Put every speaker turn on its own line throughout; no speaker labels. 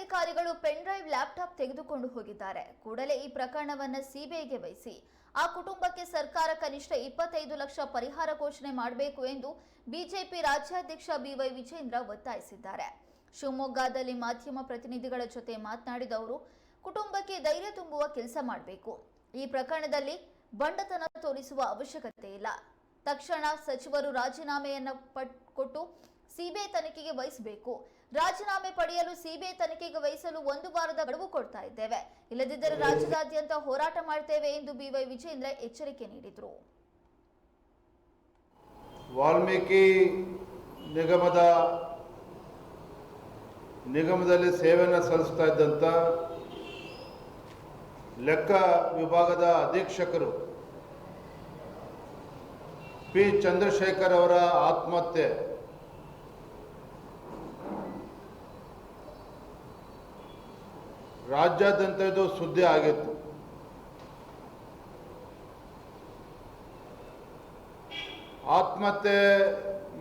ಅಧಿಕಾರಿಗಳು pen drive laptop ತೆಗೆದುಕೊಂಡು ಹೋಗಿದ್ದಾರೆ. ಕೂಡಲೇ ಈ ಪ್ರಕರಣವನ್ನು ಸಿಬಿಐಗೆ ವಹಿಸಿ. ಆ ಕುಟುಂಬಕ್ಕೆ ಸರ್ಕಾರ ಕನಿಷ್ಠ ಇಪ್ಪತ್ತೈದು ಲಕ್ಷ ಪರಿಹಾರ ಘೋಷಣೆ ಮಾಡಬೇಕು ಎಂದು ಬಿಜೆಪಿ ರಾಜ್ಯಾಧ್ಯಕ್ಷ ಬಿವೈ ವಿಜೇಂದ್ರ ಒತ್ತಾಯಿಸಿದ್ದಾರೆ. ಶಿವಮೊಗ್ಗದಲ್ಲಿ ಮಾಧ್ಯಮ ಪ್ರತಿನಿಧಿಗಳ ಜೊತೆ ಮಾತನಾಡಿದ ಅವರು, ಕುಟುಂಬಕ್ಕೆ ಧೈರ್ಯ ತುಂಬುವ ಕೆಲಸ ಮಾಡಬೇಕು. ಈ ಪ್ರಕರಣದಲ್ಲಿ ಬಂಡತನ ತೋರಿಸುವ ಅವಶ್ಯಕತೆ ಇಲ್ಲ. ತಕ್ಷಣ ಸಚಿವರು ರಾಜೀನಾಮೆಯನ್ನು ಪಟ್ ಸಿಬಿಐ ತನಿಖೆಗೆ ವಹಿಸಬೇಕು. ರಾಜೀನಾಮೆ ಪಡೆಯಲು ಸಿಬಿಐ ತನಿಖೆಗೆ ವಹಿಸಲು ಒಂದು ವಾರದ ಗಡುವು ಕೊಡ್ತಾ ಇದ್ದೇವೆ. ಇಲ್ಲದಿದ್ದರೆ ರಾಜ್ಯದಾದ್ಯಂತ ಹೋರಾಟ ಮಾಡ್ತೇವೆ ಎಂದು ಬಿವೈ ವಿಜೇಂದ್ರ ಎಚ್ಚರಿಕೆ ನೀಡಿದರು.
ವಾಲ್ಮೀಕಿ ನಿಗಮದ ನಿಗಮದಲ್ಲಿ ಸೇವೆಯನ್ನು ಸಲ್ಲಿಸ್ತಾ ಇದ್ದಂಥ ಲೆಕ್ಕ ವಿಭಾಗದ ಅಧೀಕ್ಷಕರು ಪಿ ಚಂದ್ರಶೇಖರ್ ಅವರ ಆತ್ಮಹತ್ಯೆ ರಾಜ್ಯಾದ್ಯಂತ ಇದು ಸುದ್ದಿ ಆಗಿತ್ತು. ಆತ್ಮಹತ್ಯೆ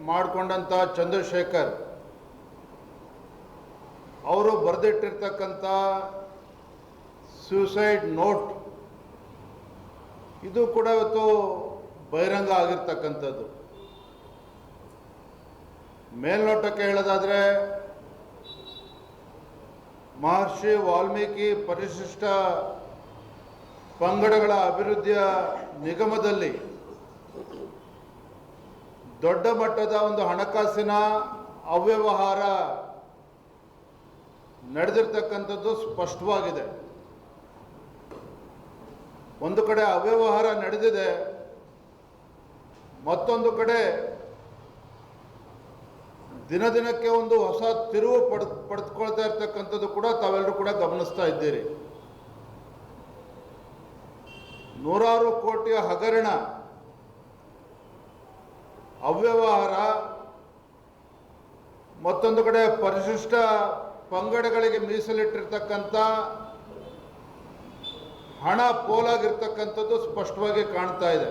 ಮಾಡಿಕೊಂಡಂಥ ಚಂದ್ರಶೇಖರ್, ಅವರು ಬರೆದಿಟ್ಟಿರ್ತಕ್ಕಂಥ ಸೂಸೈಡ್ ನೋಟ್ ಇದು ಕೂಡ ಇವತ್ತು ಬಹಿರಂಗ ಆಗಿರ್ತಕ್ಕಂಥದ್ದು. ಮೇಲ್ನೋಟಕ್ಕೆ ಹೇಳೋದಾದರೆ ಮಹರ್ಷಿ ವಾಲ್ಮೀಕಿ ಪರಿಶಿಷ್ಟ ಪಂಗಡಗಳ ಅಭಿವೃದ್ಧಿಯ ನಿಗಮದಲ್ಲಿ ದೊಡ್ಡ ಮಟ್ಟದ ಒಂದು ಹಣಕಾಸಿನ ಅವ್ಯವಹಾರ ನಡೆದಿರ್ತಕ್ಕಂಥದ್ದು ಸ್ಪಷ್ಟವಾಗಿದೆ. ಒಂದು ಕಡೆ ಅವ್ಯವಹಾರ ನಡೆದಿದೆ, ಮತ್ತೊಂದು ಕಡೆ ದಿನ ದಿನಕ್ಕೆ ಒಂದು ಹೊಸ ತಿರುವು ಪಡ್ ಪಡೆದುಕೊಳ್ತಾ ಇರ್ತಕ್ಕಂಥದ್ದು ಕೂಡ ತಾವೆಲ್ಲರೂ ಕೂಡ ಗಮನಿಸ್ತಾ ಇದ್ದೀರಿ. ನೂರಾರು ಕೋಟಿಯ ಹಗರಣ, ಅವ್ಯವಹಾರ, ಮತ್ತೊಂದು ಕಡೆ ಪರಿಶಿಷ್ಟ ಪಂಗಡಗಳಿಗೆ ಮೀಸಲಿಟ್ಟಿರ್ತಕ್ಕಂಥ ಹಣ ಪೋಲಾಗಿರ್ತಕ್ಕಂಥದ್ದು ಸ್ಪಷ್ಟವಾಗಿ ಕಾಣ್ತಾ ಇದೆ.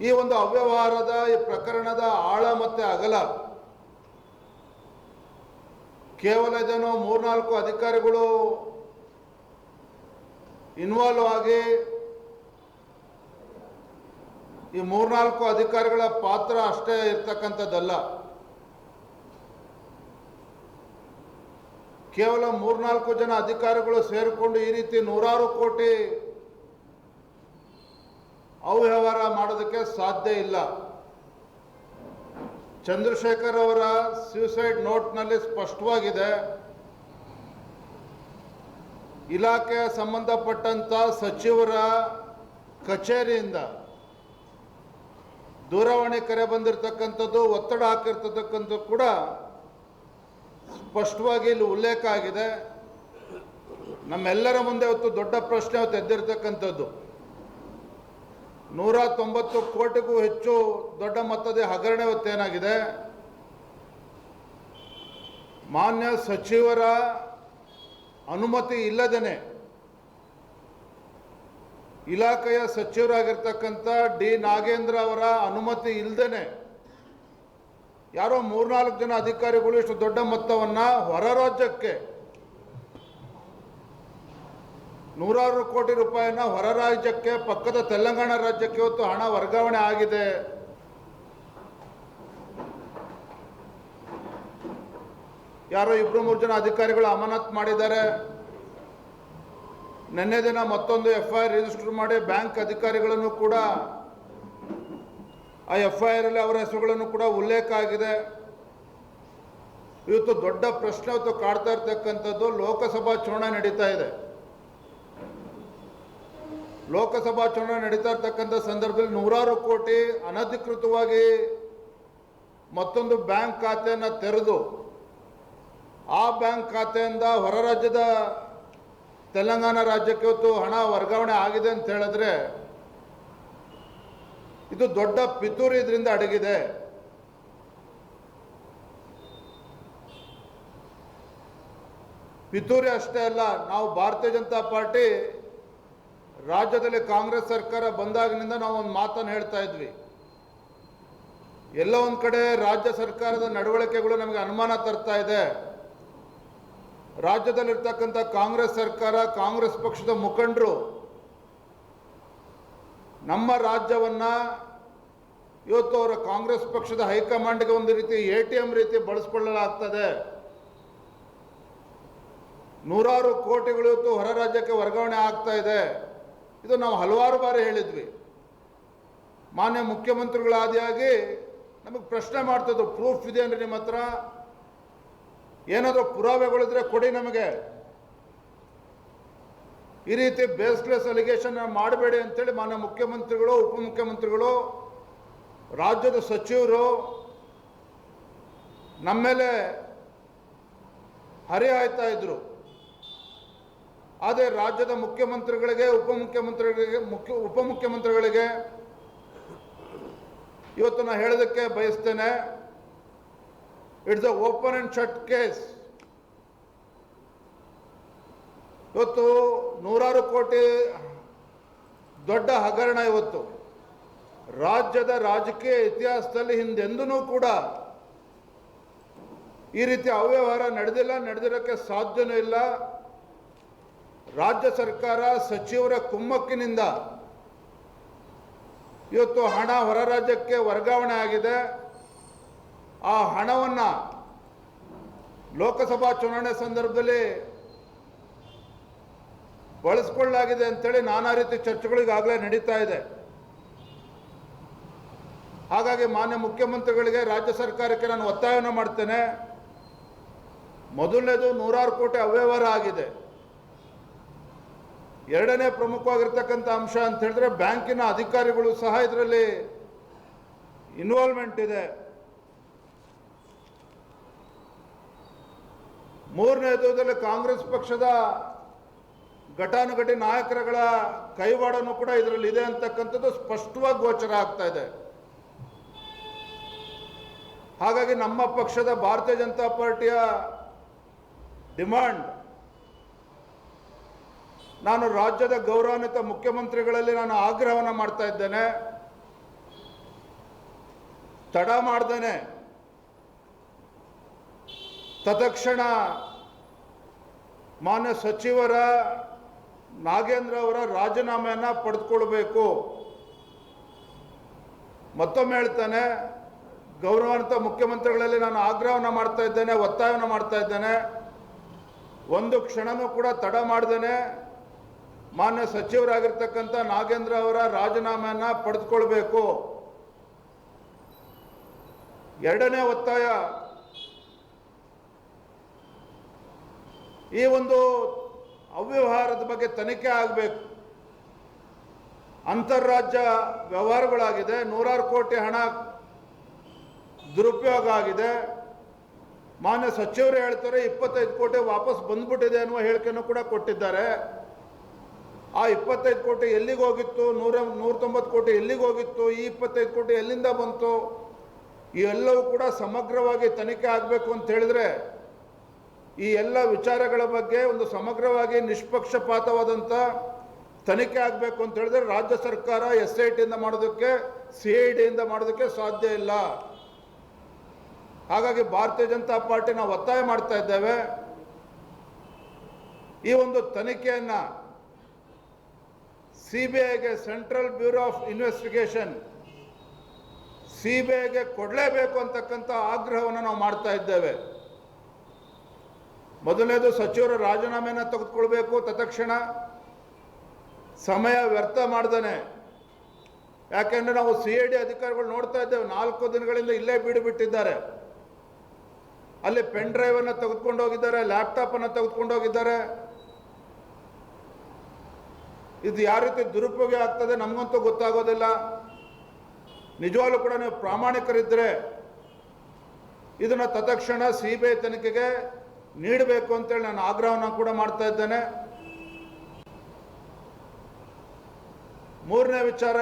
ಈ ಒಂದು ಅವ್ಯವಹಾರದ, ಈ ಪ್ರಕರಣದ ಆಳ ಮತ್ತೆ ಅಗಲ. ಕೇವಲ ಇದನ್ನು ಮೂರ್ನಾಲ್ಕು ಅಧಿಕಾರಿಗಳು ಇನ್ವಾಲ್ವ್ ಆಗಿ ಈ ಮೂರ್ನಾಲ್ಕು ಅಧಿಕಾರಿಗಳ ಪಾತ್ರ ಅಷ್ಟೇ ಇರ್ತಕ್ಕಂಥದ್ದಲ್ಲ. ಕೇವಲ ಮೂರ್ನಾಲ್ಕು ಜನ ಅಧಿಕಾರಿಗಳು ಸೇರಿಕೊಂಡು ಈ ರೀತಿ ನೂರಾರು ಕೋಟಿ ಅವ್ಯವಹಾರ ಮಾಡೋದಕ್ಕೆ ಸಾಧ್ಯ ಇಲ್ಲ. ಚಂದ್ರಶೇಖರ್ ಅವರ ಸ್ಯೂಸೈಡ್ ನೋಟ್ನಲ್ಲಿ ಸ್ಪಷ್ಟವಾಗಿದೆ. ಇಲಾಖೆ ಸಂಬಂಧಪಟ್ಟಂಥ ಸಚಿವರ ಕಚೇರಿಯಿಂದ ದೂರವಾಣಿ ಕರೆ ಬಂದಿರತಕ್ಕಂಥದ್ದು, ಒತ್ತಡ ಹಾಕಿರ್ತಕ್ಕಂಥದ್ದು ಕೂಡ ಸ್ಪಷ್ಟವಾಗಿ ಇಲ್ಲಿ ಉಲ್ಲೇಖ ಆಗಿದೆ. ನಮ್ಮೆಲ್ಲರ ಮುಂದೆ ಇವತ್ತು ದೊಡ್ಡ ಪ್ರಶ್ನೆ ಅವತ್ತು ಎದ್ದಿರ್ತಕ್ಕಂಥದ್ದು ನೂರ ತೊಂಬತ್ತು ಕೋಟಿಗೂ ಹೆಚ್ಚು ದೊಡ್ಡ ಮೊತ್ತದ ಹಗರಣ ಇವತ್ತೇನಾಗಿದೆ ಮಾನ್ಯ ಸಚಿವರ ಅನುಮತಿ ಇಲ್ಲದೇನೆ ಇಲಾಖೆಯ ಸಚಿವರಾಗಿರ್ತಕ್ಕಂಥ ಡಿ ನಾಗೇಂದ್ರ ಅವರ ಅನುಮತಿ ಇಲ್ಲದೇನೆ ಯಾರೋ ಮೂರ್ನಾಲ್ಕು ಜನ ಅಧಿಕಾರಿಗಳು ಇಷ್ಟು ದೊಡ್ಡ ಮೊತ್ತವನ್ನು ಹೊರ ರಾಜ್ಯಕ್ಕೆ ನೂರಾರು ಕೋಟಿ ರೂಪಾಯಿನ ಹೊರ ರಾಜ್ಯಕ್ಕೆ, ಪಕ್ಕದ ತೆಲಂಗಾಣ ರಾಜ್ಯಕ್ಕೆ ಇವತ್ತು ಹಣ ವರ್ಗಾವಣೆ ಆಗಿದೆ. ಯಾರೋ ಇಬ್ರು ಮೂರು ಜನ ಅಧಿಕಾರಿಗಳು ಅಮಾನತ್ ಮಾಡಿದ್ದಾರೆ. ನಿನ್ನೆ ದಿನ ಮತ್ತೊಂದು ಎಫ್ ಐ ರಿಜಿಸ್ಟರ್ ಮಾಡಿ ಬ್ಯಾಂಕ್ ಅಧಿಕಾರಿಗಳನ್ನು ಕೂಡ, ಆ ಎಫ್ ಐ ಆರ್ ಅಲ್ಲಿ ಅವರ ಹೆಸರುಗಳನ್ನು ಕೂಡ ಉಲ್ಲೇಖ ಆಗಿದೆ. ಇವತ್ತು ದೊಡ್ಡ ಪ್ರಶ್ನೆ ಇವತ್ತು ಕಾಡ್ತಾ ಇರ್ತಕ್ಕಂಥದ್ದು ಲೋಕಸಭಾ ಚುನಾವಣೆ ನಡೀತಾ ಇದೆ. ಲೋಕಸಭಾ ಚುನಾವಣೆ ನಡೀತಾ ಇರ್ತಕ್ಕಂಥ ಸಂದರ್ಭದಲ್ಲಿ ನೂರಾರು ಕೋಟಿ ಅನಧಿಕೃತವಾಗಿ ಮತ್ತೊಂದು ಬ್ಯಾಂಕ್ ಖಾತೆಯನ್ನು ತೆರೆದು, ಆ ಬ್ಯಾಂಕ್ ಖಾತೆಯಿಂದ ಹೊರ ರಾಜ್ಯದ ತೆಲಂಗಾಣ ರಾಜ್ಯಕ್ಕೆ ಇವತ್ತು ಹಣ ವರ್ಗಾವಣೆ ಆಗಿದೆ ಅಂತ ಹೇಳಿದ್ರೆ, ಇದು ದೊಡ್ಡ ಪಿತೂರಿ ಇದರಿಂದ ಅಡಗಿದೆ. ಪಿತೂರಿ ಅಷ್ಟೇ ಅಲ್ಲ, ನಾವು ಭಾರತೀಯ ಜನತಾ ಪಾರ್ಟಿ ರಾಜ್ಯದಲ್ಲಿ ಕಾಂಗ್ರೆಸ್ ಸರ್ಕಾರ ಬಂದಾಗಿನಿಂದ ನಾವು ಒಂದು ಮಾತನ್ನು ಹೇಳ್ತಾ ಇದ್ವಿ. ಎಲ್ಲ ಒಂದು ಕಡೆ ರಾಜ್ಯ ಸರ್ಕಾರದ ನಡವಳಿಕೆಗಳು ನಮಗೆ ಅನುಮಾನ ತರ್ತಾ ಇದೆ. ರಾಜ್ಯದಲ್ಲಿರ್ತಕ್ಕಂಥ ಕಾಂಗ್ರೆಸ್ ಸರ್ಕಾರ, ಕಾಂಗ್ರೆಸ್ ಪಕ್ಷದ ಮುಖಂಡರು ನಮ್ಮ ರಾಜ್ಯವನ್ನ ಇವತ್ತು ಅವರ ಕಾಂಗ್ರೆಸ್ ಪಕ್ಷದ ಹೈಕಮಾಂಡ್ಗೆ ಒಂದು ರೀತಿ ಎ ಟಿ ಎಂ ರೀತಿ ಬಳಸ್ಕೊಳ್ಳಲಾಗ್ತದೆ. ನೂರಾರು ಕೋಟಿಗಳು ಇವತ್ತು ಹೊರ ರಾಜ್ಯಕ್ಕೆ ವರ್ಗಾವಣೆ ಆಗ್ತಾ ಇದೆ. ಇದು ನಾವು ಹಲವಾರು ಬಾರಿ ಹೇಳಿದ್ವಿ. ಮಾನ್ಯ ಮುಖ್ಯಮಂತ್ರಿಗಳಾದಿಯಾಗಿ ನಮಗೆ ಪ್ರಶ್ನೆ ಮಾಡ್ತಿದ್ದು ಪ್ರೂಫ್ ಇದೆ ಅಂದ್ರೆ ನಿಮ್ಮ ಹತ್ರ? ಏನಾದರೂ ಪುರಾವೆಗಳಿದ್ರೆ ಕೊಡಿ ನಮಗೆ. ಈ ರೀತಿ ಬೇಸ್ಲೆಸ್ ಅಲಿಗೇಷನ್ ಮಾಡಬೇಡಿ ಅಂತೇಳಿ ಮಾನ್ಯ ಮುಖ್ಯಮಂತ್ರಿಗಳು, ಉಪಮುಖ್ಯಮಂತ್ರಿಗಳು, ರಾಜ್ಯದ ಸಚಿವರು, ನಮ್ಮ ಮೇಲೆ ಹರಿಹಾಯ್ತಾ ಇದ್ರು. ಆದರೆ ರಾಜ್ಯದ ಮುಖ್ಯಮಂತ್ರಿಗಳಿಗೆ, ಉಪಮುಖ್ಯಮಂತ್ರಿಗಳಿಗೆ, ಮುಖ್ಯ, ಉಪಮುಖ್ಯಮಂತ್ರಿಗಳಿಗೆ ಇವತ್ತು ನಾನು ಹೇಳೋದಕ್ಕೆ ಬಯಸ್ತೇನೆ it's a open and shut case ಇವತ್ತು ನೂರಾರು ಕೋಟಿ ದೊಡ್ಡ ಹಗರಣ ಇವತ್ತು. ರಾಜ್ಯದ ರಾಜಕೀಯ ಇತಿಹಾಸದಲ್ಲಿ ಹಿಂದೆಂದೂ ಕೂಡ ಈ ರೀತಿ ಅವ್ಯವಹಾರ ನಡೆದಿಲ್ಲ, ನಡೆದಿರೋಕ್ಕೆ ಸಾಧ್ಯನೂ ಇಲ್ಲ. ರಾಜ್ಯ ಸರ್ಕಾರ ಸಚಿವರ ಕುಮ್ಮಕ್ಕಿನಿಂದ ಇವತ್ತು ಹಣ ಹೊರ ರಾಜ್ಯಕ್ಕೆ ವರ್ಗಾವಣೆ ಆಗಿದೆ. ಆ ಹಣವನ್ನು ಲೋಕಸಭಾ ಚುನಾವಣೆ ಸಂದರ್ಭದಲ್ಲಿ ಬಳಸ್ಕೊಳ್ಳಲಾಗಿದೆ ಅಂತೇಳಿ ನಾನಾ ರೀತಿ ಚರ್ಚೆಗಳು ಈಗಾಗಲೇ ನಡೀತಾ ಇದೆ. ಹಾಗಾಗಿ ಮಾನ್ಯ ಮುಖ್ಯಮಂತ್ರಿಗಳಿಗೆ ರಾಜ್ಯ ಸರ್ಕಾರಕ್ಕೆ ನಾನು ಒತ್ತಾಯವನ್ನು ಮಾಡ್ತೇನೆ. ಮೊದಲನೇದು ನೂರಾರು ಕೋಟಿ ಅವ್ಯವಹಾರ ಆಗಿದೆ. ಎರಡನೇ ಪ್ರಮುಖವಾಗಿರ್ತಕ್ಕಂಥ ಅಂಶ ಅಂತ ಹೇಳಿದ್ರೆ ಬ್ಯಾಂಕಿನ ಅಧಿಕಾರಿಗಳು ಸಹ ಇದರಲ್ಲಿ ಇನ್ವಾಲ್ವ್ಮೆಂಟ್ ಇದೆ. ಮೂರನೇ ಇದರಲ್ಲಿ ಕಾಂಗ್ರೆಸ್ ಪಕ್ಷದ ಘಟಾನುಘಟಿ ನಾಯಕರುಗಳ ಕೈವಾಡನು ಕೂಡ ಇದರಲ್ಲಿ ಇದೆ ಅಂತಕ್ಕಂಥದ್ದು ಸ್ಪಷ್ಟವಾಗಿ ಗೋಚರ ಆಗ್ತಾ ಇದೆ. ಹಾಗಾಗಿ ನಮ್ಮ ಪಕ್ಷದ ಭಾರತೀಯ ಜನತಾ ಪಾರ್ಟಿಯ ಡಿಮಾಂಡ್ ನಾನು ರಾಜ್ಯದ ಗೌರವಾನ್ವಿತ ಮುಖ್ಯಮಂತ್ರಿಗಳಲ್ಲಿ ನಾನು ಆಗ್ರಹವನ್ನು ಮಾಡ್ತಾ ಇದ್ದೇನೆ. ತಡ ಮಾಡ್ದೇನೆ. ತತ್ಕ್ಷಣ ಮಾನ್ಯ ಸಚಿವರ, ನಾಗೇಂದ್ರ ಅವರ ರಾಜೀನಾಮೆಯನ್ನು ಪಡೆದುಕೊಳ್ಬೇಕು. ಮತ್ತೊಮ್ಮೆ ಹೇಳ್ತಾನೆ, ಗೌರವಾನ್ವಿತ ಮುಖ್ಯಮಂತ್ರಿಗಳಲ್ಲಿ ನಾನು ಆಗ್ರಹವನ್ನು ಮಾಡ್ತಾ ಇದ್ದೇನೆ, ಒತ್ತಾಯವನ್ನು ಮಾಡ್ತಾ ಇದ್ದೇನೆ. ಒಂದು ಕ್ಷಣನೂ ಕೂಡ ತಡ ಮಾಡ್ದೇನೆ. ಮಾನ್ಯ ಸಚಿವರಾಗಿರ್ತಕ್ಕಂಥ ನಾಗೇಂದ್ರ ಅವರ ರಾಜೀನಾಮೆಯನ್ನು ಪಡೆದುಕೊಳ್ಬೇಕು. ಎರಡನೇ ಒತ್ತಾಯ. ಈ ಒಂದು ಅವ್ಯವಹಾರದ ಬಗ್ಗೆ ತನಿಖೆ ಆಗಬೇಕು. ಅಂತಾರಾಜ್ಯ ವ್ಯವಹಾರಗಳಾಗಿದೆ, ನೂರಾರು ಕೋಟಿ ಹಣ ದುರುಪಯೋಗ ಆಗಿದೆ. ಮಾನ್ಯ ಸಚಿವರು ಹೇಳ್ತಾರೆ, ಇಪ್ಪತ್ತೈದು ಕೋಟಿ ವಾಪಸ್ ಬಂದ್ಬಿಟ್ಟಿದೆ ಅನ್ನುವ ಹೇಳಿಕೆಯನ್ನು ಕೂಡ ಕೊಟ್ಟಿದ್ದಾರೆ. ಆ ಇಪ್ಪತ್ತೈದು ಕೋಟಿ ಎಲ್ಲಿಗೆ ಹೋಗಿತ್ತು? ನೂರ ನೂರ ತೊಂಬತ್ತು ಕೋಟಿ ಎಲ್ಲಿಗೆ ಹೋಗಿತ್ತು? ಈ ಇಪ್ಪತ್ತೈದು ಕೋಟಿ ಎಲ್ಲಿಂದ ಬಂತು? ಈ ಎಲ್ಲವೂ ಕೂಡ ಸಮಗ್ರವಾಗಿ ತನಿಖೆ ಆಗಬೇಕು ಅಂತ ಹೇಳಿದ್ರೆ, ಈ ಎಲ್ಲ ವಿಚಾರಗಳ ಬಗ್ಗೆ ಒಂದು ಸಮಗ್ರವಾಗಿ ನಿಷ್ಪಕ್ಷಪಾತವಾದಂಥ ತನಿಖೆ ಆಗಬೇಕು ಅಂತ ಹೇಳಿದ್ರೆ, ರಾಜ್ಯ ಸರ್ಕಾರ ಎಸ್ ಐ ಟಿಯಿಂದ ಮಾಡೋದಕ್ಕೆ, ಸಿ ಐ ಡಿಯಿಂದ ಮಾಡೋದಕ್ಕೆ ಸಾಧ್ಯ ಇಲ್ಲ. ಹಾಗಾಗಿ ಭಾರತೀಯ ಜನತಾ ಪಾರ್ಟಿ ನಾವು ಒತ್ತಾಯ ಮಾಡ್ತಾ ಇದ್ದೇವೆ. ಈ ಒಂದು ತನಿಖೆಯನ್ನು C B central bureau of investigation C B ಐಗೆ ಕೊಡಲೇಬೇಕು ಅಂತಕ್ಕಂಥ ಆಗ್ರಹವನ್ನು ನಾವು ಮಾಡ್ತಾ ಇದ್ದೇವೆ. ಮೊದಲನೇದು ಸಚಿವರು ರಾಜೀನಾಮೆಯನ್ನು ತೆಗೆದುಕೊಳ್ಬೇಕು, ತತ್ಕ್ಷಣ ಸಮಯ ವ್ಯರ್ಥ ಮಾಡ್ದಾನೆ. ಯಾಕೆಂದರೆ ನಾವು ಸಿ ಐ ಡಿ ಅಧಿಕಾರಿಗಳು ನೋಡ್ತಾ ಇದ್ದೇವೆ, ನಾಲ್ಕು ದಿನಗಳಿಂದ ಇಲ್ಲೇ ಬೀಡು ಬಿಟ್ಟಿದ್ದಾರೆ. ಅಲ್ಲಿ ಪೆನ್ ಡ್ರೈವ್ ಅನ್ನು ತೆಗೆದುಕೊಂಡು ಹೋಗಿದ್ದಾರೆ ಲ್ಯಾಪ್ಟಾಪ್ ಅನ್ನು ತೆಗೆದುಕೊಂಡು ಹೋಗಿದ್ದಾರೆ. ಇದು ಯಾವ ರೀತಿ ದುರುಪಯೋಗ ಆಗ್ತದೆ ನಮಗಂತೂ ಗೊತ್ತಾಗೋದಿಲ್ಲ. ನಿಜವಾಗ್ಲೂ ಕೂಡ ನೀವು ಪ್ರಾಮಾಣಿಕರಿದ್ದರೆ ಇದನ್ನು ತತ್ಕ್ಷಣ ಸಿ ಬಿ ಐ ತನಿಖೆಗೆ ನೀಡಬೇಕು ಅಂತೇಳಿ ನಾನು ಆಗ್ರಹವನ್ನು ಕೂಡ ಮಾಡ್ತಾ ಇದ್ದೇನೆ. ಮೂರನೇ ವಿಚಾರ